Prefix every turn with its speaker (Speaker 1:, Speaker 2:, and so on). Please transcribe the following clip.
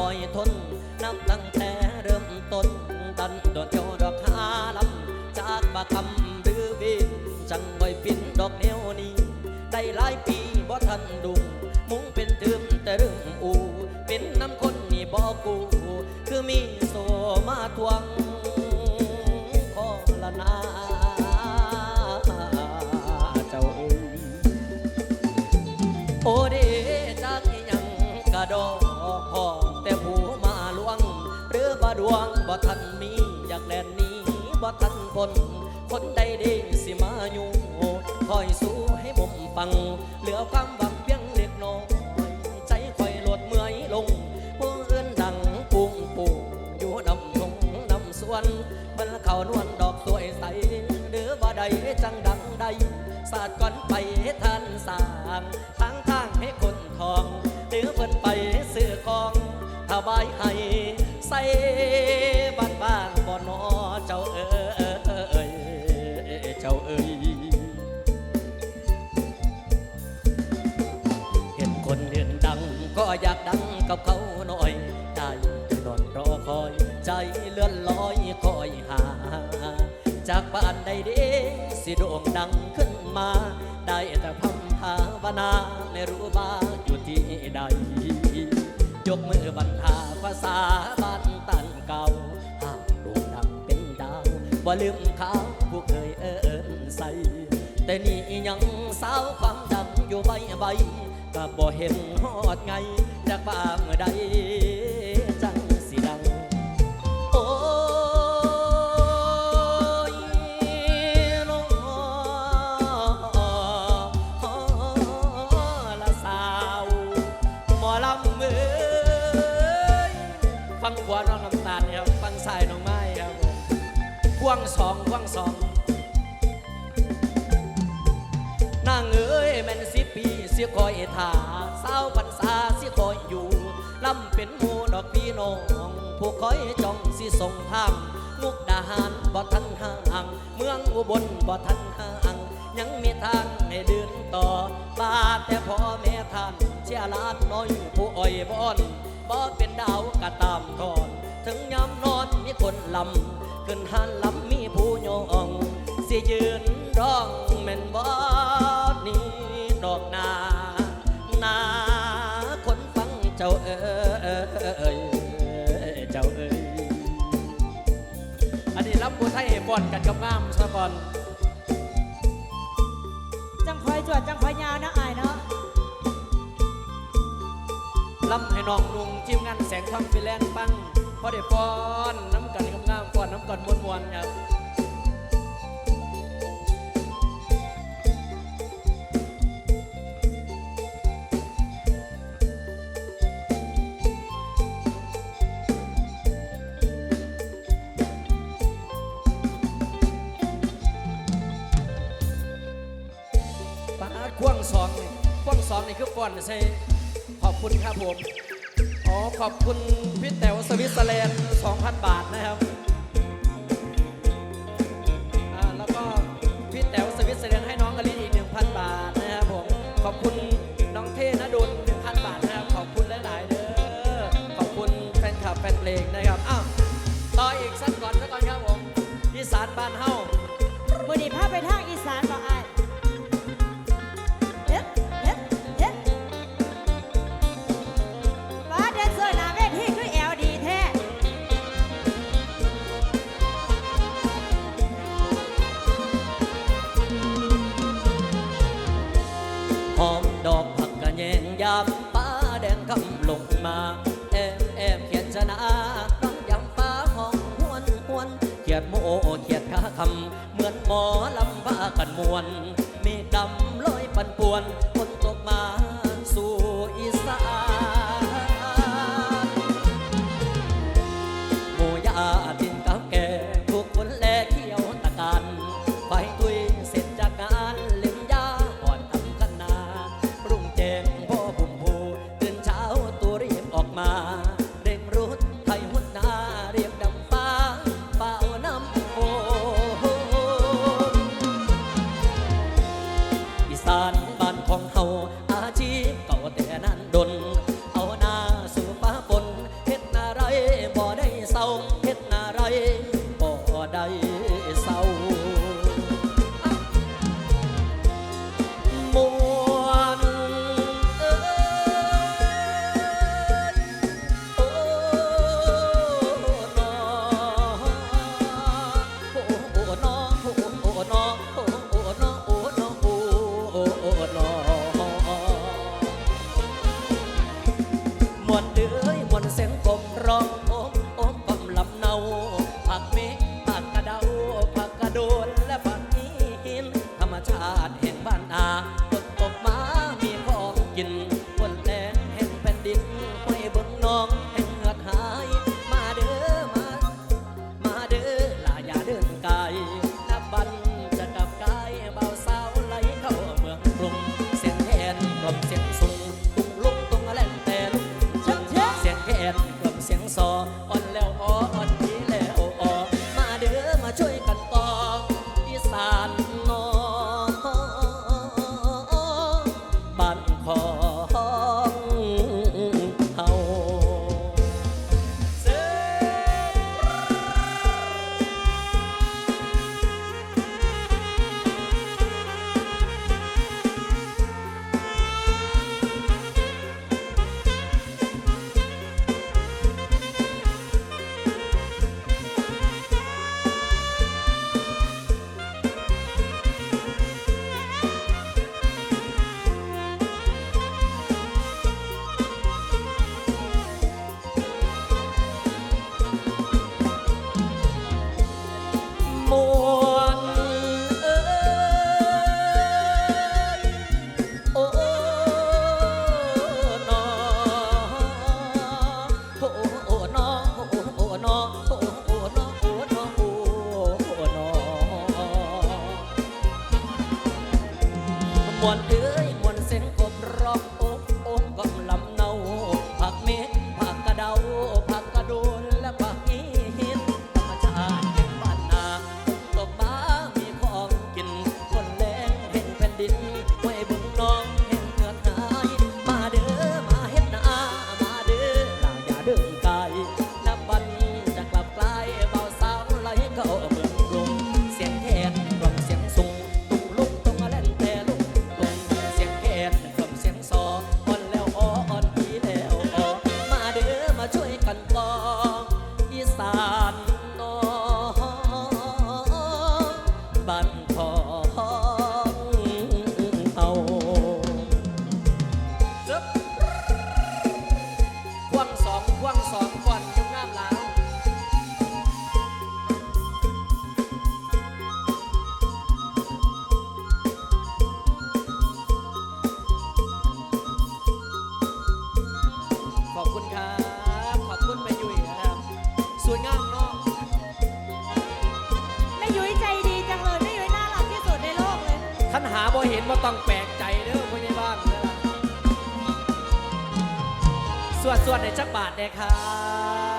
Speaker 1: คอยทน นับตั้งแต่เริ่มต้น ดันโดนเจ้าดอกหาลำจากบาคำหรือวินจังบ่อยปินดอกแนวนี้ ได้หลายปีบ่ทันดุงมุงเป็นตืมแต่เรื่องอู เป็นน้ำคนนี่บ่กู คือมีโซมาทวงขอละนาเจ้าเอ้ยโอเดจากยังกระดอก ทันมีอยากแลนนี้บ่ทันพ้นคนใดเดีสิมาอยู่คอยสู้ให้ผมฟัง เหลือความหวังเพียงเล็กน้อยใจคอยลดเมื่อยลงผู้อื่นดังปุงปูอยู่นำทงนำสวนมันเขานวลดอกสวยใสหรือบ่ใดจังดังใดสาดก่อนไปท่านสางทางทางให้คนทอง หรือเพิ่นไปซื้อของถวายให้ ใส่บ้านบ้านบ่อนอเจ้าเอ้ยเจ้าเอ้ยเห็นคนเห็นดังก็อยากดังกับเขาหน่อยได้แต่นอนรอคอย ใจเลื่อนลอยคอยหา จากบ้านใดเด้สิโด่งดังขึ้นมา ได้แต่พำภาวนาไม่รู้ ลืมเขาผู้เคยเอินใส่แต่นี่ยังสาวความดังอยู่ใบใบก็บ่เห็นฮอดไงจากบ้าเมื่อใดจังสิดัง โอ้ยน้องละสาวหมอลำเอ้ยฟังขวาน้องน้ำตาลครับฟังซ้ายน้องไม้ครับผม พ่วงสองพ่วงสองนางเอ้ยแม่นสิปีเสียคอยท่าสาวพรรษาเสียคอยอยู่ลำเป็นหมูดอกพี่น้องผู้คอยจ้องสิส่งทางมุกดาหารบ่ทันห่างเมืองอุบลบ่ทันห่างยังมีทางให้เดินต่อบาดแต่พ่อแม่ท่านเชียร์ลานน้อยผู้อ้อยบอนบ่เป็นดาวกะตามก่อน ถึงยามนอนมีคนลำ ขึ้นหันลำมีผู้ยองสิยืนร้องแม่นบ่นี่ดอกนานาคนฟังเจ้าเอ้ยเจ้าเอ้ยอันนี้รับผู้ไทยให้บอนกันกับงามซะก่อน
Speaker 2: จังคอยจวดจังคอยยาวนะอายเนาะ
Speaker 1: ลำให้น้องนุ่งทีมงานแสงทองฟิแลนซ์ปัง พอได้ฟ้อนน้ำกันงามฟ้อนน้ำกันมวนมวนๆครับปาดควงสองนี่ควงสองนี่คือฟ้อนใช่ขอบคุณครับผม ขอบคุณพี่แต๋วสวิตเซอร์แลนด์2,000 บาทนะครับ กำลงมาแอบแอบเขียนชนะต้องยำฟ้าห้องหวนหวนเขียดโมเขียดขาคำเหมือนหมอลำบ้ากันมวน มีดำลอยปันป่วน เห็นว่าต้องแปลกใจเด้อพ่อใหญ่บ้างสวดสวดในจักบาทเด้ครับ